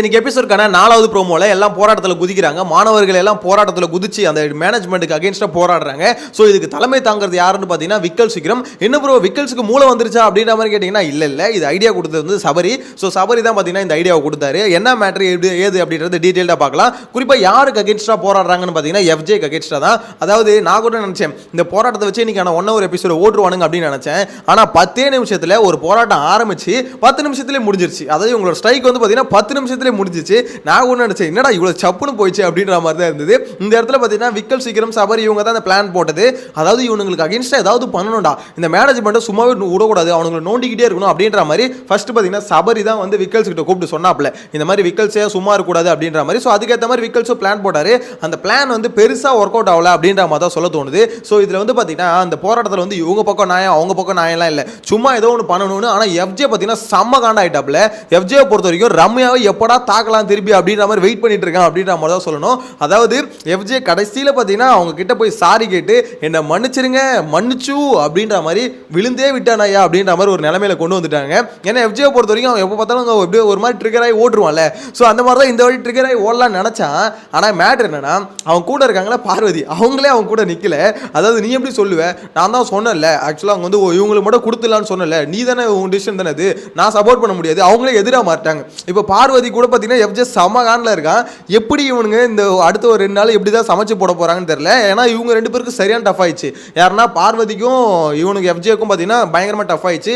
இன்னைக்கு எபிசோட்கான நாலாவது ப்ரோமோல எல்லாம் போராட்டத்தில் குதிக்கிறாங்க. மாணவர்கள் எல்லாம் போராட்டத்தில் குதிச்சு அந்த மேனேஜ்மெண்ட்டுக்கு அகேன்ஸ்டாக போராடுறாங்க. ஸோ இதுக்கு தலைமை தாங்கிறது யாருன்னு பார்த்தீங்கன்னா விக்கல் சீக்கிரம். என்ன ப்ரோ விக்கல்ஸுக்கு மூளை வந்துருச்சா அப்படின்ற மாதிரி கேட்டிங்கன்னா இல்லை இல்லை. இது ஐடியா கொடுத்தது வந்து சபரி. ஸோ சபரி தான் பார்த்தீங்கன்னா இந்த ஐடியாவை கொடுத்தாரு. என்ன மேட்ரு எப்படி ஏது அப்படின்றது டீட்டெயிலாக பார்க்கலாம். குறிப்பாக யாருக்கு அகேன்ஸ்டாக போராடுறாங்கன்னு பார்த்தீங்கன்னா எஃப்ஜேக்கு அகேன்ஸ்டாக தான். அதாவது நான் கூட நினச்சேன் இந்த போராட்டத்தை வச்சு இன்னைக்கான ஒன் ஒரு எபிசோட ஓட்டுருவானுங்க அப்படின்னு நினச்சேன். ஆனால் பத்தே நிமிஷத்தில் ஒரு போராட்டம் ஆரம்பிச்சு பத்து நிமிஷத்துலேயே முடிஞ்சிருச்சு. அதாவது உங்களோட ஸ்ட்ரைக் வந்து பார்த்தீங்கன்னா பத்து நிமிஷத்துலேயே முடிஞ்சிச்சு. நான் ஒன்று நினச்சேன் என்னடா இவ்வளோ சப்புன்னு போயிடுச்சு அப்படின்ற மாதிரி தான் இருந்தது. இந்த இடத்துல பார்த்தீங்கன்னா விக்கல் சீக்கிரம் சபரி இவங்க தான் அந்த பிளான் போட்டது. அதாவது இவனுங்களுக்கு அகேன்ஸ்டாக ஏதாவது பண்ணணும்டா. இந்த மேனேஜ்மெண்ட்டை சும்மாவே விடக்கூடாது. அவனுங்களை நோண்டிக்கிட்டே இருக்கணும் அப்படின்ற மாதிரி ஃபர்ஸ்ட் பார்த்தீங்கன்னா சபரி தான் வந்து விக்கல்ஸ் கிட்ட கூப்பிட்டு சொன்னாப்ல இந்த மாதிரி விக்கல்ஸே சும்மா இருக்கக்கூடாது அப்படின்ற மாதிரி. ஸோ அதுக்கேற்ற மாதிரி விக்கல்ஸும் பிளான் போட்டாரு. அந்த பிளான் வந்து பெருசாக ஒர்க் அவுட் ஆகல அப்படின்ற மாதிரி தான் சொல்ல தோணுது. ஸோ இதில் வந்து பார்த்தீங்கன்னா அந்த போராட்டத்தில் வந்து இவங்க பக்கம் நாயம் அவங்க பக்கம் நாயெல்லாம் இல்லை. சும்மா ஏதோ ஒன்று பண்ணணும்னு ஆனால் எஃப்ஜே பார்த்தீங்கன்னா செம்ம காண்டாயிட்டாப்ல எஃப்ஜே பொறுத்த வரைக்கும் ரம்யாவை எப்படா தாக்கலாம் திருப்பி அப்படின்ற மாதிரி வெயிட் பண்ணிட்டு இருக்கான் அப்படின்ற மாதிரி தான் சொல்லணும். அதாவது எஃப்ஜே கடைசியில் பார்த்தீங்கன்னா அவங்க கிட்ட போய் சாரி கேட்டு என்னை மன்னிச்சிருங்க மன்னிச்சு அப்படின்ற மாதிரி விழுந்தே விட்டானாயா அப்படின்ற மாதிரி ஒரு நிலைமையில கொண்டு வந்துட்டாங்க. ஏன்னா எஃப்ஜே பொறுத்த வரைக்கும் அவன் எப்போ பார்த்தாலும் அவங்க எப்படியோ ஒரு மாதிரி ட்ரிகர் ஆகி ஓட்டுருவான்ல. ஸோ அந்த மாதிரி தான் இந்த வழி ட்ரிகர் ஆகி ஓடலாம்னு நினச்சான். ஆனால் மேட்ரு என்னன்னா அவன் கூட இருக்காங்களா பார்வதி அவங்களே அவங்க கூட நிற்கல அதாவது நீ எப்படி சொல்லுவ? நான் தான் சொன்னேன்ல. ஆக்சுவலாக அவங்க வந்து இவங்களுக்கு மட்டும் கொடுத்துலான்னு சொன்னல நீ தானே உன் டிசிஷன் தானே அது நான் சப்போர்ட் பண்ண முடியாது. அவங்களே எதிராக மாட்டாங்க இப்போ பார்வதி கூட பார்த்தீங்கன்னா எஃப்ஜே செம்ம கானில் இருக்கான். எப்படி இவனுங்க இந்த அடுத்த ஒரு ரெண்டு நாள் எப்படி தான் சமைச்சு போட போகிறாங்கன்னு தெரியல. ஏன்னா இவங்க ரெண்டு பேருக்கு சரியான டஃப் ஆயிடுச்சு. யாருன்னா பார்வதிக்கும் இவனுக்கு எஃப்ஜேக்கும் பார்த்தீங்கன்னா பயங்கரமாக டஃப் ஆயிடுச்சு.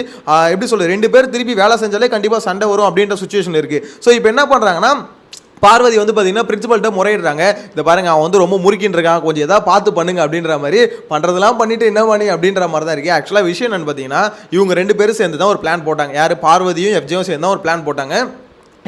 எப்படி சொல்கிறது ரெண்டு பேர் திருப்பி வேலை செஞ்சாலே கண்டிப்பாக சண்டை வரும் அப்படின்ற சுச்சுவேஷன் இருக்குது ஸோ இப்போ என்ன பண்ணுறாங்கன்னா பார்வதி வந்து பார்த்தீங்கன்னா பிரின்சிபல்கிட்ட முறையிடுறாங்க. இந்த பாருங்க அவன் வந்து ரொம்ப முறுக்கின்னு இருக்கான். கொஞ்சம் எதாவது பார்த்து பண்ணுங்க அப்படின்ற மாதிரி. பண்ணுறதெல்லாம் பண்ணிட்டு என்ன பண்ணி அப்படின்ற மாதிரி தான் இருக்கு ஆக்சுவலாக விஷயம் என்னன்னு பார்த்தீங்கன்னா இவங்க ரெண்டு பேரும் சேர்ந்து தான் ஒரு பிளான் போட்டாங்க. யார்? பார்வதியும் எஃப்ஜியும் சேர்ந்து தான் ஒரு பிளான் போட்டாங்க.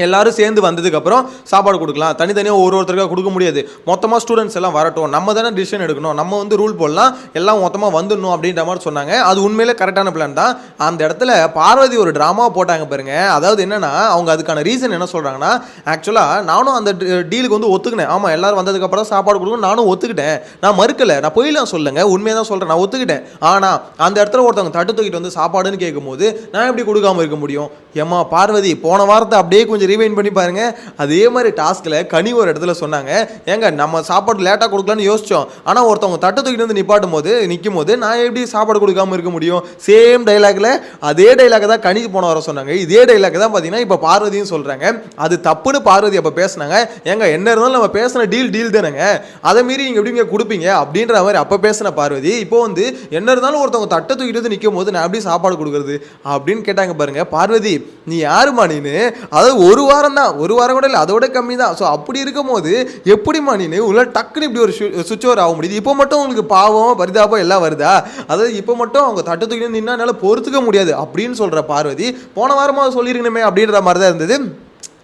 எல்லாரும் சேர்ந்து வந்ததுக்கப்புறம் சாப்பாடு கொடுக்கலாம். தனித்தனியாக ஒரு ஒருத்தருக்காக கொடுக்க முடியாது. மொத்தமாக ஸ்டூடெண்ட்ஸ் எல்லாம் வரட்டும். நம்ம தானே டிசிஷன் எடுக்கணும். நம்ம வந்து ரூல் போடலாம். எல்லாம் மொத்தமாக வந்துடணும் அப்படின்ற மாதிரி சொன்னாங்க. அது உண்மையிலே கரெக்டான பிளான் தான். அந்த இடத்துல பார்வதி ஒரு ட்ராமா போட்டாங்க பாருங்க. அதாவது என்னன்னா அவங்க அதுக்கான ரீசன் என்ன சொல்கிறாங்கன்னா ஆக்சுவலாக நானும் அந்த டீலுக்கு வந்து ஒத்துக்கினேன். ஆமாம் எல்லாரும் வந்ததுக்கப்புறம் சாப்பாடு கொடுக்கணும். நானும் ஒத்துக்கிட்டேன். நான் மறுக்கலை. நான் போயிலாம் சொல்லுங்க. உண்மையாக தான் சொல்கிறேன் நான் ஒத்துக்கிட்டேன். ஆனால் அந்த இடத்துல ஒருத்தவங்க தட்டு தூக்கிட்டு வந்து சாப்பாடுன்னு கேட்கும்போது நான் எப்படி கொடுக்காம இருக்க முடியும்? ஏம்மா பார்வதி போன வாரத்தை அப்படியே கொஞ்சம் ரீவைன் பண்ணி பாருங்க. அதே மாதிரி டாஸ்கில் கனி ஒரு இடத்துல சொன்னாங்க. ஏங்க நம்ம சாப்பாடு லேட்டாக கொடுக்கலான்னு யோசிச்சோம். ஆனால் ஒருத்தவங்க தட்டு தூக்கிட்டு வந்து நிப்பாட்டும் போது நிற்கும் போது நான் எப்படி சாப்பாடு கொடுக்காம இருக்க முடியும்? சேம் டைலாக்ல அதே டைலாக் தான் கனிக்கு போன வர சொன்னாங்க. இதே டைலாக் தான் பார்த்தீங்கன்னா இப்போ பார்வதியும் சொல்கிறாங்க அது தப்புன்னு பார்வதி அப்போ பேசுனாங்க. ஏங்க என்ன இருந்தாலும் நம்ம பேசின டீல் டீல் தானேங்க. அதை மீறி நீங்கள் எப்படிங்க கொடுப்பீங்க? அப்படின்ற மாதிரி அப்போ பேசின பார்வதி இப்போ வந்து என்ன இருந்தாலும் ஒருத்தவங்க தட்டை தூக்கிட்டு வந்து நிற்கும் போது நான் எப்படி சாப்பாடு கொடுக்குறது? அப்படின்னு கேட்டாங்க பாருங்க. பார்வதி நீ யாருமா நீனு? அதாவது ஒரு ஒரு வாரம் தான் ஒரு வாரம் கூட இல்லை அதோட கம்மி தான். ஸோ அப்படி இருக்கும் போது எப்படிமா நீனு உள்ள டக்குன்னு இப்படி ஒரு சுவிட்ச் ஓவர் ஆக முடியுது? இப்போ மட்டும் உங்களுக்கு பாவம் பரிதாபம் எல்லாம் வருதா? அதாவது இப்போ மட்டும் அவங்க தட்டு தூக்கி நின்னா என்னால் பொறுத்துக்க முடியாது அப்படின்னு சொல்கிற பார்வதி போன வாரமாக சொல்லியிருக்கணுமே அப்படின்ற மாதிரி தான் இருந்தது.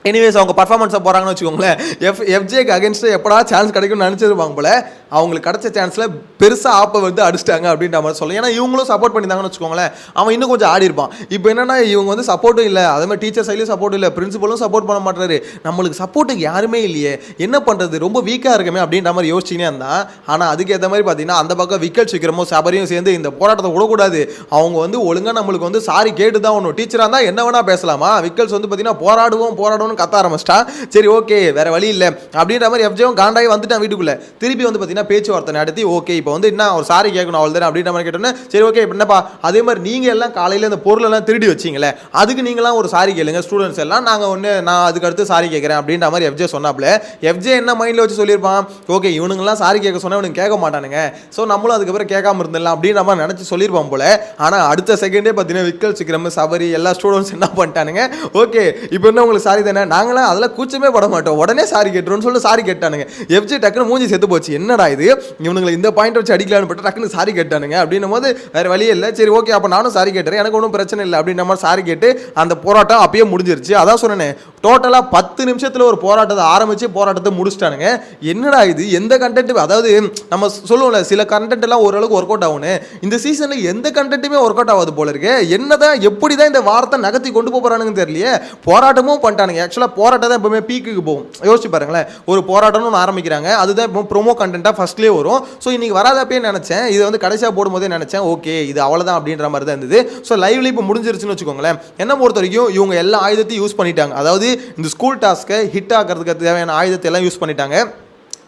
எனிவேஸ் அவங்க பர்ஃபார்மன்ஸை போகிறாங்கன்னு வச்சுக்கோங்களேன். எஃப் எஃப்ஜேக்கு அகேன்ஸ்டாக எப்படா சான்ஸ் கிடைக்கும்னு நினச்சிருப்பாங்க போல அவங்களுக்கு கிடைச்ச சான்ஸில் பெருசாக ஆப்பை வந்து அடிச்சிட்டாங்க அப்படின்ற மாதிரி சொல்லலாம் ஏன்னா இவங்களும் சப்போர்ட் பண்ணியிருந்தாங்கன்னு வச்சுக்கோங்களேன். அவன் இன்னும் கொஞ்சம் ஆடி இருப்பான். இப்போ என்னென்னா இவங்க வந்து சப்போர்ட்டும் இல்லை. அதே மாதிரி டீச்சர் சைட்லையும் சப்போர்ட் இல்லை. பிரின்சிபலும் சப்போர்ட் பண்ண மாட்டாரு. நம்மளுக்கு சப்போர்ட்டுக்கு யாருமே இல்லையே. என்ன பண்ணுறது ரொம்ப வீக்காக இருக்குமே அப்படின்ற மாதிரி யோசிச்சுனே இருந்தான் ஆனால் அதுக்கேற்ற மாதிரி பார்த்தீங்கன்னா அந்த பக்கம் விக்கல் சீக்கிரமோ சபரியும் சேர்ந்து இந்த போராட்டத்தை விடக்கூடாது. அவங்க வந்து ஒழுங்காக நம்மளுக்கு வந்து சாரி கேட்டு தான் ஒன்று டீச்சராக இருந்தால் என்ன வேணால் பேசலாமா? விக்கல்ஸ் வந்து பார்த்தீங்கன்னா போராடுவோம் போராடணும் போராடுவோம்னு கத்த ஆரம்பிச்சிட்டா சரி ஓகே வேற வழி இல்லை. அப்படின்ற மாதிரி எஃப்ஜேவும் காண்டாகி வந்துட்டான் வீட்டுக்குள்ளே. திருப்பி வந்து பார்த்தீங்கன்னா பேச்சுவார்த்தை நடத்தி ஓகே இப்போ வந்து என்ன ஒரு சாரி கேட்கணும் அவள் தானே அப்படின்ற மாதிரி கேட்டோன்னே சரி ஓகே இப்போ என்னப்பா? அதே மாதிரி நீங்கள் எல்லாம் காலையில் இந்த பொருளெல்லாம் திருடி வச்சிங்களே அதுக்கு நீங்களாம் ஒரு சாரி கேளுங்க ஸ்டூடெண்ட்ஸ் எல்லாம் நாங்கள் ஒன்று நான் அதுக்கு அடுத்து சாரி கேட்குறேன் அப்படின்ற மாதிரி எஃப்ஜே சொன்னாப்ல எஃப்ஜே என்ன மைண்டில் வச்சு சொல்லியிருப்பான் ஓகே இவனுங்கெல்லாம் சாரி கேட்க சொன்னால் இவனுக்கு கேட்க மாட்டானுங்க. ஸோ நம்மளும் அதுக்கப்புறம் கேட்காம இருந்துடலாம் அப்படின்ற மாதிரி நினச்சி சொல்லியிருப்பான் போல. ஆனால் அடுத்த செகண்டே பார்த்தீங்கன்னா விக்கல் சிக்கிரம் சபரி எல்லா ஸ்டூடெண்ட்ஸ் என்ன பண்ணிட்டானுங்க ஓகே இப்போ என்ன உங்களுக்கு சாரி தானே? நாங்களாம் அதெல்லாம் கூச்சமே பட மாட்டோம். உடனே சாரி கேட்டுருவோம்னு சொல்லி சாரி கேட்டானுங்க. எஃப்ஜி டக்குன்னு மூஞ்சி செத்து போச்சு. என்னடா இது? இவனுங்களை இந்த பாயிண்ட் வச்சு அடிக்கலான்னு பட்டு டக்குன்னு சாரி கேட்டானுங்க. அப்படின்னும் போது வேறு வழியே இல்லை. சரி ஓகே அப்போ நானும் சாரி கேட்டுறேன். எனக்கு ஒன்றும் பிரச்சனை இல்லை. அப்படின்ற மாதிரி சாரி கேட்டு அந்த போராட்டம் அப்பயே முடிஞ்சிருச்சு. அதான் சொன்னேன் டோட்டலாக பத்து நிமிஷத்தில் ஒரு போராட்டத்தை ஆரம்பித்து போராட்டத்தை முடிச்சிட்டானுங்க. என்னடா இது? எந்த கண்டென்ட் அதாவது நம்ம சொல்லுவோம்ல சில கண்டென்ட் எல்லாம் ஓரளவுக்கு ஒர்க் அவுட் ஆகும்னு. இந்த சீசனில் எந்த கண்டென்ட்டுமே ஒர்க் அவுட் ஆகாது போல இருக்கு. என்னதான் எப்படி தான் இந்த வாரத்தை நகர்த்தி கொண்டு போகிறானுங்க தெரியலையே. போராட்டமும் பண்ணிட்டானுங்க. ஆக்சுவலாக போராட்டம் தான் எப்பவுமே பீக்குக்கு போகும். யோசிச்சு பாருங்களேன். ஒரு போராட்டம்னு ஒன்று ஆரம்பிக்கிறாங்க. அதுதான் இப்போ ப்ரோமோ கண்டென்ட்டாக ஃபர்ஸ்ட்லேயே வரும். ஸோ இன்னைக்கு வராதப்பே நினச்சேன். இது வந்து கடைசியாக போடும்போதே நினச்சேன். ஓகே இது அவ்வளோதான் அப்படின்ற மாதிரி தான் இருந்தது. ஸோ லைவ்ல இப்போ முடிஞ்சிருச்சுன்னு வச்சுக்கோங்களேன். என்ன பொறுத்த வரைக்கும் இவங்க எல்லா ஆயுதத்தையும் யூஸ் பண்ணிட்டாங்க. அதாவது இந்த ஸ்கூல் டாஸ்க்கை ஹிட் ஆக்கிறதுக்கு தேவையான ஆயுதத்தை எல்லாம் யூஸ் பண்ணிட்டாங்க.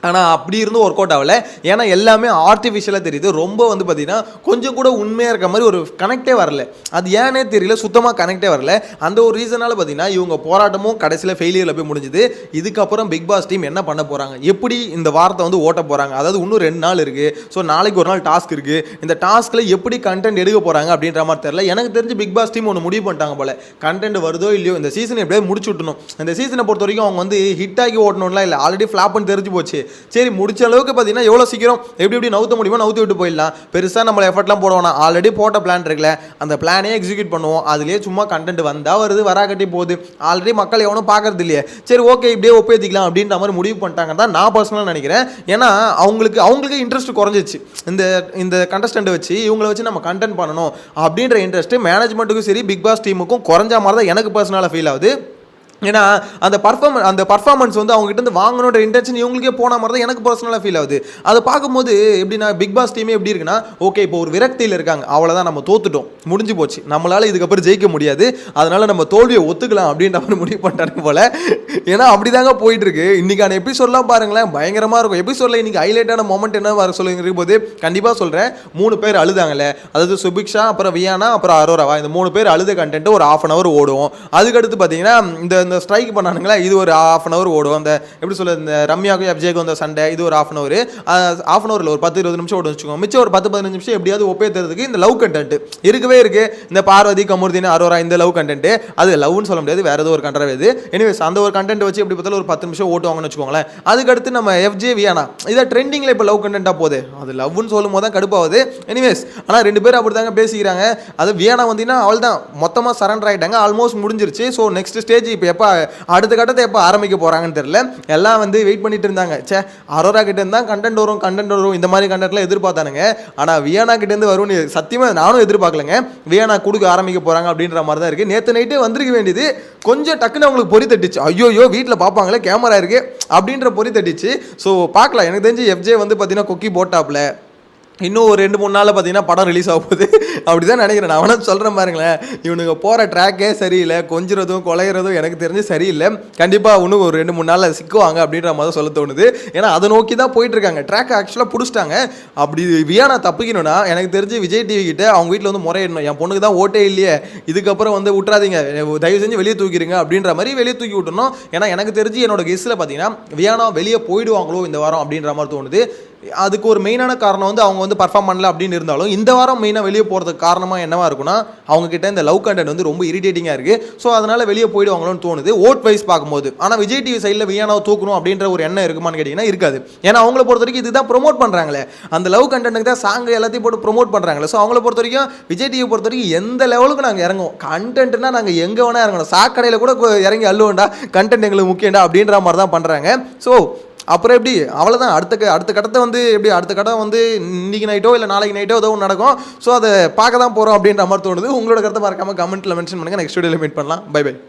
ஆனால் அப்படி இருந்தும் ஒர்க் அவுட் ஆகலை. ஏன்னா எல்லாமே ஆர்டிஃபிஷியலாக தெரியுது. ரொம்ப வந்து பார்த்திங்கன்னா கொஞ்சம் கூட உண்மையாக இருக்க மாதிரி ஒரு கனெக்டே வரல. அது ஏனே தெரியல சுத்தமாக கனெக்டே வரல. அந்த ஒரு ரீசனால் பார்த்தீங்கன்னா இவங்க போராட்டமும் கடைசியில் ஃபெயிலியரில் போய் முடிஞ்சுது. இதுக்கப்புறம் பிக் பாஸ் டீம் என்ன பண்ண போகிறாங்க எப்படி இந்த வாரத்தை வந்து ஓட்ட போகிறாங்க அதாவது இன்னும் ரெண்டு நாள் இருக்குது ஸோ நாளைக்கு ஒரு நாள் டாஸ்க் இருக்குது இந்த டாஸ்க்கில் எப்படி கண்டென்ட் எடுக்க போகிறாங்க அப்படின்ற மாதிரி தெரியல. எனக்கு தெரிஞ்சு பிக் பாஸ் டீம் ஒன்று முடிவு பண்ணிட்டாங்க போல. கண்டென்ட் வருதோ இல்லையோ இந்த சீசன் எப்படியாவது முடிச்சு விட்டணும் இந்த சீசனை பொறுத்த வரைக்கும் அவங்க வந்து ஹிட் ஆகி ஓட்டணும்லாம் இல்லை. ஆல்ரெடி ஃப்ளாப்னு தெரிஞ்சு போச்சு. சரி முடிச்ச அளவுக்கு பார்த்தீங்கன்னா எவ்வளோ சீக்கிரம் எப்படி எப்படி நவுத்த முடியுமோ நவுத்தி விட்டு போயிடலாம். பெருசாக நம்மளை எஃபர்ட்லாம் போடுவோம்னா ஆல்ரெடி போட்ட பிளான் இருக்குல்ல அந்த பிளானே எக்ஸிக்யூட் பண்ணுவோம். அதுலேயே சும்மா கண்டென்ட் வந்தால் வருது வராக்கட்டி போகுது. ஆல்ரெடி மக்கள் எவனும் பார்க்கறது இல்லையே. சரி ஓகே இப்படியே ஒப்பேத்திக்கலாம் அப்படின்ற மாதிரி முடிவு பண்ணிட்டாங்க தான் நான் பர்சனலாக நினைக்கிறேன். ஏன்னா அவங்களுக்கு அவங்களுக்கு இன்ட்ரெஸ்ட் குறைஞ்சிச்சு இந்த இந்த கண்டஸ்டண்ட்டை வச்சு இவங்களை வச்சு நம்ம கண்டென்ட் பண்ணணும் அப்படின்ற இன்ட்ரெஸ்ட் மேனேஜ்மெண்ட்டுக்கும் சரி பிக் பாஸ் டீமுக்கும் குறைஞ்ச மாதிரி தான் எனக்கு பர்சனலாக ஃபீல் ஆகுது. ஏன்னா அந்த பர்ஃபார்மன் அந்த பர்ஃபார்மன்ஸ் வந்து அவங்ககிட்ட இருந்து வாங்கணுன்ற இன்டென்ஷன் இவங்களுக்கே போன மாதிரி தான் எனக்கு பர்சனலாக ஃபீல் ஆகுது. அதை பார்க்கும்போது எப்படின்னா பிக் பாஸ் டீமே எப்படி இருக்குன்னா ஓகே இப்போ ஒரு விரக்தியில் இருக்காங்க. அவ்வளோதான் நம்ம தோத்துட்டோம். முடிஞ்சு போச்சு. நம்மளால் இதுக்கப்புறம் ஜெயிக்க முடியாது. அதனால நம்ம தோல்வியை ஒத்துக்கலாம் அப்படின்ற மாதிரி முடிவு பண்ணிட்டாங்க போல. ஏன்னா அப்படிதாங்க போயிட்டு இருக்கு இன்னைக்கான எபிசோட்லாம் பாருங்களேன் பயங்கரமாக இருக்கும். எபிசோட்ல இன்னைக்கு ஹைலைட்டான மொமெண்ட் என்ன வர சொல்லுங்க போது கண்டிப்பாக சொல்கிறேன் மூணு பேர் அழுதாங்கல்ல. அதாவது சுபிக்ஷா அப்புறம் வியானா அப்புறம் அரோராவா இந்த மூணு பேர் அழுத கண்டென்ட் ஒரு ஆஃப் அன் அவர் ஓடும் அதுக்கடுத்து பார்த்தீங்கன்னா இந்த இந்த ஸ்ட்ரைக் பண்ணானுங்களா இது ஒரு ஆஃப் அன் அவர் ஓடும். அந்த எப்படி சொல்ல இந்த ரம்யாவுக்கும் எஃப்ஜேக்கும் அந்த சண்டை இது ஒரு half an hour half an அவரில் ஒரு பத்து இருபது நிமிஷம் ஓடும் வச்சுக்கோங்க. மிச்சம் ஒரு பத்து பதினஞ்சு நிமிஷம் எப்படியாவது ஒப்பேத்துறதுக்கு இந்த லவ் கண்டென்ட் இருக்கவே இருக்கு. இந்த பார்வதி கமுர்தின் அரோரா இந்த லவ் கண்டென்ட் அது லவ்னு சொல்ல முடியாது வேற ஏதோ ஒரு கண்டரவே இது. எனிவேஸ் அந்த ஒரு கண்டென்ட் வச்சு எப்படி பார்த்தாலும் ஒரு பத்து நிமிஷம் ஓட்டுவாங்கன்னு வச்சுக்கோங்களேன். அதுக்கடுத்து நம்ம எஃப்ஜே வியானா இதை ட்ரெண்டிங்கில் இப்போ லவ் கண்டென்ட்டாக போகுது. அது லவ்னு சொல்லும் போது தான் கடுப்பாகுது. எனிவேஸ் ஆனால் ரெண்டு பேரும் அப்படி தாங்க பேசிக்கிறாங்க. அது வியானா வந்தீங்கன்னா அவள் தான் மொத்தமாக சரண்டர் ஆகிட்டாங்க ஆல்மோஸ்ட் முடிஞ்சிருச்சு. ஸோ நெக்ஸ்ட் ஸ்டேஜ் இப்போ எப்போ அடுத்த கட்டத்தை எப்போ ஆரம்பிக்க போகிறாங்கன்னு தெரியல. எல்லாம் வந்து வெயிட் பண்ணிட்டு இருந்தாங்க. சே அரோரா கிட்ட கண்டென்ட் வரும் கண்டென்ட் வரும். இந்த மாதிரி கண்டென்ட்லாம் எதிர்பார்த்தானுங்க. ஆனால் வியானா கிட்டேருந்து வரும்னு சத்தியமாக நானும் எதிர்பார்க்கலங்க. வியானா கொடுக்க ஆரம்பிக்க போகிறாங்க அப்படின்ற மாதிரி தான் இருக்குது நேற்று நைட்டே வந்திருக்க வேண்டியது கொஞ்சம் டக்குன்னு அவங்களுக்கு பொறி தட்டிச்சு. ஐயோயோ வீட்டில் பார்ப்பாங்களே கேமரா இருக்குது அப்படின்ற பொறி தட்டிச்சு. ஸோ பார்க்கலாம். எனக்கு தெரிஞ்சு எஃப்ஜே வந்து பார்த்தீங்கன்னா கொக்கி போட்டாப்ல. இன்னும் ஒரு ரெண்டு மூணு நாளில் பார்த்தீங்கன்னா படம் ரிலீஸ் ஆக போகுது. அப்படி தான் நினைக்கிறேன். நான் வேணால் சொல்கிறேன் பாருங்களேன். இவனுங்க போகிற ட்ராக்கே சரியில்லை. கொஞ்சிறதும் கொலைகிறதும் எனக்கு தெரிஞ்சு சரியில்லை. கண்டிப்பாக இன்னும் ஒரு ரெண்டு மூணு நாளில் சிக்குவாங்க அப்படின்ற மாதிரி சொல்ல தோணுது. ஏன்னா அதை நோக்கி தான் போயிட்டுருக்காங்க. ட்ராக் ஆக்சுவலாக பிடிச்சிட்டாங்க. அப்படி வியானா தப்பிக்கணும்னா எனக்கு தெரிஞ்சு விஜய் டிவி கிட்ட அவங்க வீட்டில் வந்து முறையிடணும் என் பொண்ணுக்கு தான் ஓட்டே இல்லையே. இதுக்கப்புறம் வந்து விட்றாதீங்க தயவு செஞ்சு வெளியே தூக்கிடுங்க அப்படின்ற மாதிரி வெளியே தூக்கி விட்டணும் ஏன்னா எனக்கு தெரிஞ்சு என்னோட கெஸ்ட்டில் பார்த்தீங்கன்னா வியானா வெளியே போயிடுவாங்களோ இந்த வாரம் அப்படின்ற மாதிரி தோணுது. அதுக்கு ஒரு மெயினான காரணம் வந்து அவங்க வந்து பர்ஃபார்ம் பண்ணல அப்படின்னு இருந்தாலும் இந்த வாரம் மெயினாக வெளியே போகிறதுக்கு காரணமாக என்னவாக இருக்குன்னா அவங்கக்கிட்ட இந்த லவ் கண்டென்ட் வந்து ரொம்ப இரிட்டேட்டிங்காக இருக்குது ஸோ அதனால் வெளியே போயிடுவாங்களோன்னு தோணுது. ஓட் வைஸ் பார்க்கும்போது. ஆனால் விஜய் டிவி சைடில் வியானாவை தூக்கணும் அப்படின்ற ஒரு எண்ணம் இருக்குமான்னு கேட்டிங்கன்னா இருக்காது. ஏன்னா அவங்கள பொறுத்த வரைக்கும் இதுதான் ப்ரோமோட் பண்ணுறாங்களே அந்த லவ் கண்டென்ட்டுக்கு தான் சாங் எல்லாத்தையும் போட்டு ப்ரோமோட் பண்ணுறாங்களே ஸோ அவங்கள பொறுத்த வரைக்கும் விஜய் டிவி பொறுத்த வரைக்கும் எந்த லெவலுக்கு நாங்கள் இறங்குவோம்? கண்டென்ட்னா நாங்கள் எங்கே வேணால் இறங்கணும். சாக்கடையில் கூட இறங்கி அள்ளுவோண்டா கண்டென்ட் எங்களுக்கு முக்கியண்டா அப்படின்ற மாதிரி தான் பண்ணுறாங்க ஸோ அப்புறம் எப்படி? அவ்வளோதான் அடுத்த க- அடுத்த கட்டத்தை வந்து எப்படி? அடுத்த கட்டம் வந்து இன்னைக்கு நைட்டோ இல்லை நாளைக்கு நைட்டோ ஏதோ ஒன்று நடக்கும். ஸோ அதை பார்க்க தான் போகிறோம் அப்படின்ற மாதிரி தோணுது. உங்களோட கருத்தை மறக்காமல் கமெண்ட்டில் மென்ஷன் பண்ணுங்கள் நெக்ஸ்ட் வீடியோவில் மீட் பண்ணலாம். By by